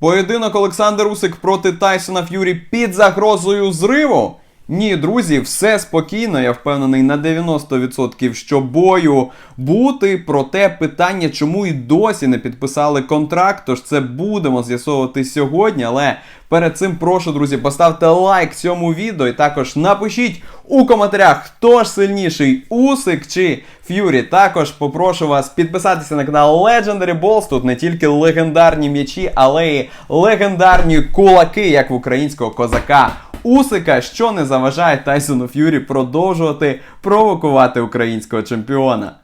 Поєдинок Олександр Усик проти Тайсона Ф'юрі під загрозою зриву. Ні, друзі, все спокійно. Я впевнений на 90%, що бою бути. Проте питання, чому і досі не підписали контракт. Тож це будемо з'ясовувати сьогодні. Але перед цим прошу, друзі, поставте лайк цьому відео і також напишіть у коментарях, хто ж сильніший Усик чи Ф'юрі. Також попрошу вас підписатися на канал Legendary Balls. Тут не тільки легендарні м'ячі, але й легендарні кулаки, як в українського козака. Усика, що не заважає Тайсону Ф'юрі продовжувати провокувати українського чемпіона.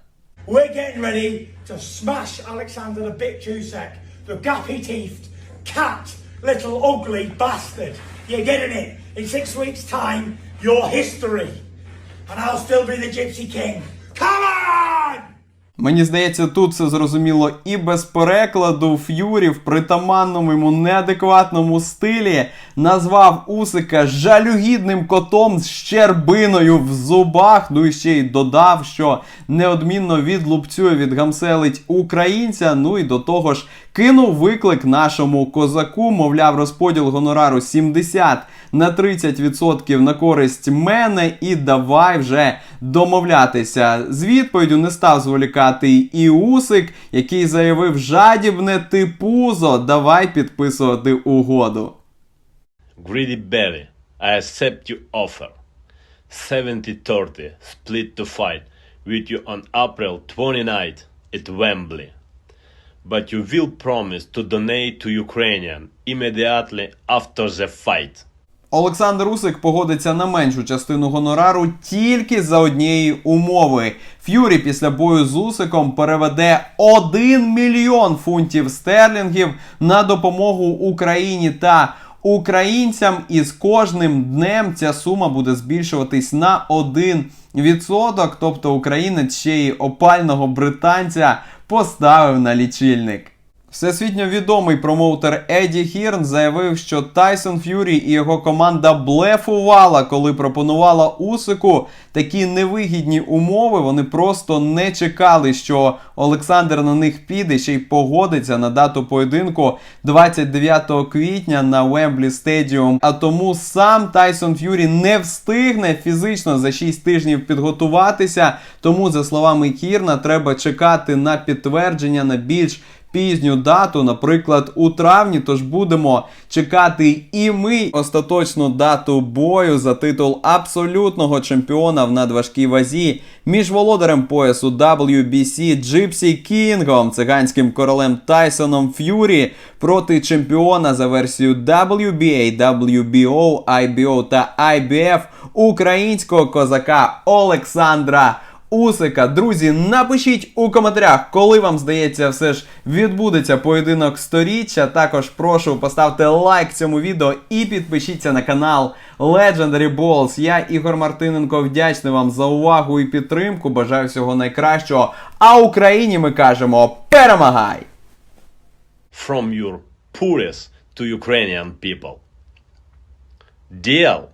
Мені здається, тут все зрозуміло і без перекладу Ф'юрі в притаманному йому неадекватному стилі назвав Усика жалюгідним котом з щербиною в зубах. Ну і ще й додав, що неодмінно відлупцює, відгамселить українця. Ну і до того ж кинув виклик нашому козаку, мовляв, розподіл гонорару 70 на 30% на користь мене, і давай вже домовлятися. З відповіддю не став зволікати і Усик, який заявив жадібне ти пузо, давай підписувати угоду. Greedy Berry, I accept your offer. 70-30 split to fight with you on April 29th at Wembley. But you will promise to donate to Ukrainian immediately after the fight. Олександр Усик погодиться на меншу частину гонорару тільки за однієї умови. Ф'юрі після бою з Усиком переведе 1 мільйон фунтів стерлінгів на допомогу Україні та українцям. І з кожним днем ця сума буде збільшуватись на 1%. Тобто українець ще й опального британця поставив на лічильник. Всесвітньо відомий промоутер Еді Хірн заявив, що Тайсон Ф'юрі і його команда блефувала, коли пропонувала Усику такі невигідні умови. Вони просто не чекали, що Олександр на них піде, ще й погодиться на дату поєдинку 29 квітня на Вемблі Стедіум. А тому сам Тайсон Ф'юрі не встигне фізично за 6 тижнів підготуватися. Тому, за словами Хірна, треба чекати на підтвердження на більш пізню дату, наприклад, у травні. Тож будемо чекати і ми остаточну дату бою за титул абсолютного чемпіона в надважкій вазі між володарем поясу WBC Джипсі Кінгом, циганським королем Тайсоном Ф'юрі проти чемпіона за версією WBA, WBO, IBO та IBF українського козака Олександра. Усика. Друзі, напишіть у коментарях, коли вам здається, все ж відбудеться поєдинок сторіччя. Також прошу поставте лайк цьому відео і підпишіться на канал Legendary Balls. Я Ігор Мартиненко вдячний вам за увагу і підтримку. Бажаю всього найкращого. А Україні ми кажемо перемагай! From your poorest to Ukrainian people. Deal!